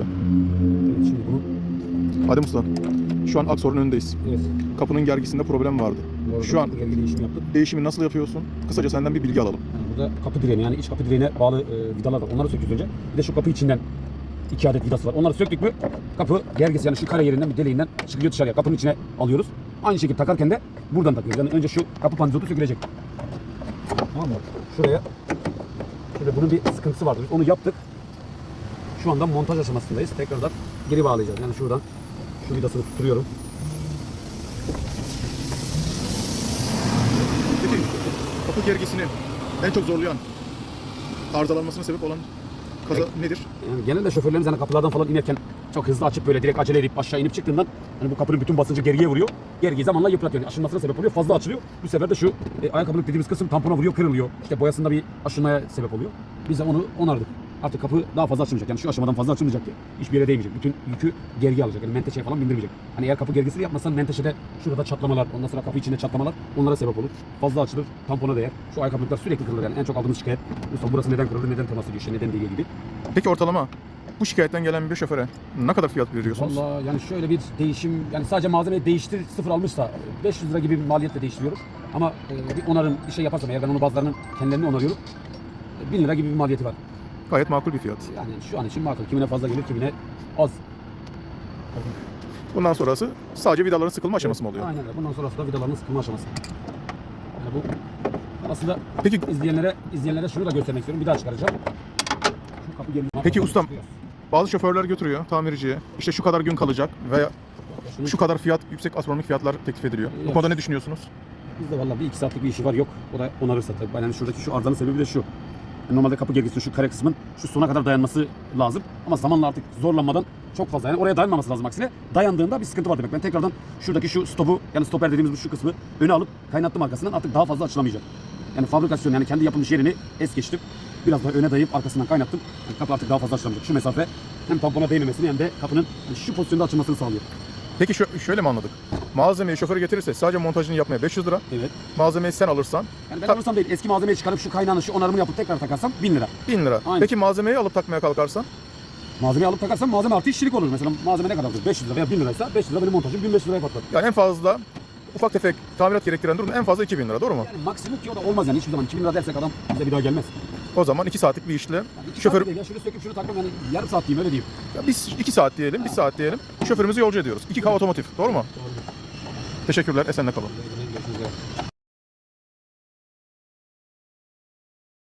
Evet, şimdi bunu Adem Usta. Şu an Aksor'un önündeyiz. evet. Kapının gergisinde problem vardı. Bu arada Şu an- değişim yaptık. Değişimi nasıl yapıyorsun? Kısaca senden bir bilgi alalım. Yani burada kapı direğine yani iç kapı direğine bağlı e, vidalar var. Onları söküyoruz önce. Bir de şu kapı içinden iki adet vidası var. Onları söktük mü kapı gergesi yani şu kare yerinden bir deliğinden çıkıyor dışarıya. Kapının içine alıyoruz. Aynı şekilde takarken de buradan takıyoruz. Yani önce şu kapı panzotu sökülecek. Tamam mı? Şuraya şöyle bunun bir sıkıntısı vardı. Biz onu yaptık. Şu anda montaj aşamasındayız. Tekrardan geri bağlayacağız. Yani şuradan şu vidasını tutturuyorum. Peki kapı gergisini en çok zorlayan, arızalanmasına sebep olan kaza nedir? Yani genelde şoförlerimiz hani kapılardan falan inerken çok hızlı açıp böyle direkt acele edip aşağı inip çıktığından hani bu kapının bütün basıncı gergiye vuruyor. Gergiyi zamanla yıpratıyor. Yani aşınmasına sebep oluyor. Fazla açılıyor. Bu sefer de şu e, ayakkabılık dediğimiz kısım tampona vuruyor, kırılıyor. İşte boyasında bir aşınmaya sebep oluyor. Biz de onu onardık. Artık kapı daha fazla açılmayacak. Yani şu aşamadan fazla açılmayacak ki hiçbir yere değmeyecek. Bütün yükü gergi alacak. Yani menteşeye falan bindirmeyecek. Hani eğer kapı gergisini yapmazsan menteşede şurada çatlamalar, ondan sonra kapı içinde çatlamalar onlara sebep olur. Fazla açılır, tampona değer. Şu ayakkabılıklar sürekli kırılır yani. En çok aldığımız şikayet. Usta burası neden kırıldı, neden temas ediyor, işte neden değil gibi. Peki ortalama bu şikayetten gelen bir şoföre ne kadar fiyat veriyorsunuz? Valla yani şöyle bir değişim yani sadece malzemeyi değiştir sıfır almışsa 500 lira gibi bir maliyetle değiştiriyoruz. Ama e, bir onarım bir şey yaparsam eğer ben onu bazılarının kendilerini onarıyorum. e, 1000 lira gibi bir maliyeti var. Gayet makul bir fiyat. Yani şu an için makul. Kimine fazla gelir kimine az. Bundan sonrası sadece vidaların sıkılma aşaması mı oluyor? Aynen öyle. Bundan sonrası da vidaların sıkılma aşaması. Yani bu aslında Peki izleyenlere izleyenlere şunu da göstermek istiyorum. Bir daha çıkaracağım. Şu kapı. Peki ustam, bazı şoförler götürüyor tamirciye. İşte şu kadar gün kalacak veya Şunu- şu kadar fiyat, yüksek astronomik fiyatlar teklif ediliyor. Bu Yok. konuda ne düşünüyorsunuz? Bizde valla bir iki saatlik bir işi var yok. O da onarırsa tabii. Yani şuradaki şu arızanın sebebi de şu. Yani normalde kapı gergisinin şu kare kısmın şu sona kadar dayanması lazım. Ama zamanla artık zorlanmadan çok fazla. Yani oraya dayanmaması lazım aksine. Dayandığında bir sıkıntı var demek. Ben tekrardan şuradaki şu stopu yani stoper dediğimiz bu şu kısmı öne alıp kaynattım arkasından artık daha fazla açılamayacak. Yani fabrikasyon yani kendi yapılmış yerini es geçtim. Biraz daha öne dayayıp arkasından kaynattım. Yani kapı artık daha fazla açılamayacak. Şu mesafe hem tampona değmemesini hem de kapının şu pozisyonda açılmasını sağlıyor. Peki şu, şöyle mi anladık? Malzemeyi şoför getirirse sadece montajını yapmaya 500 lira. Evet. Malzemeyi sen alırsan Yani ben Ta- alırsam değil eski malzemeyi çıkarıp şu kaynağını şu onarımını yapıp tekrar takarsam 1000 lira. 1000 lira. Aynen. Peki malzemeyi alıp takmaya kalkarsan Malzemeyi alıp takarsam malzeme artı işçilik olur. Mesela malzeme ne kadardır? 500 lira veya 1000 liraysa 500 lira benim montajım 1500 liraya patlar. yani en fazla ufak tefek tamirat gerektiren durum en fazla 2000 lira doğru mu? Yani maksimum ki o da olmaz yani hiçbir zaman 2000 lira dersek adam bize bir daha gelmez. O zaman 2 saatlik bir işle iki şoför saat ya şunu söküp şunu takmam yani yarım saat diyeyim öyle diyeyim. Ya biz 2 saat diyelim, 1 saat diyelim. Şoförümüzü yolcu ediyoruz. 2K otomotiv doğru mu? Teşekkürler. Esenle kalın.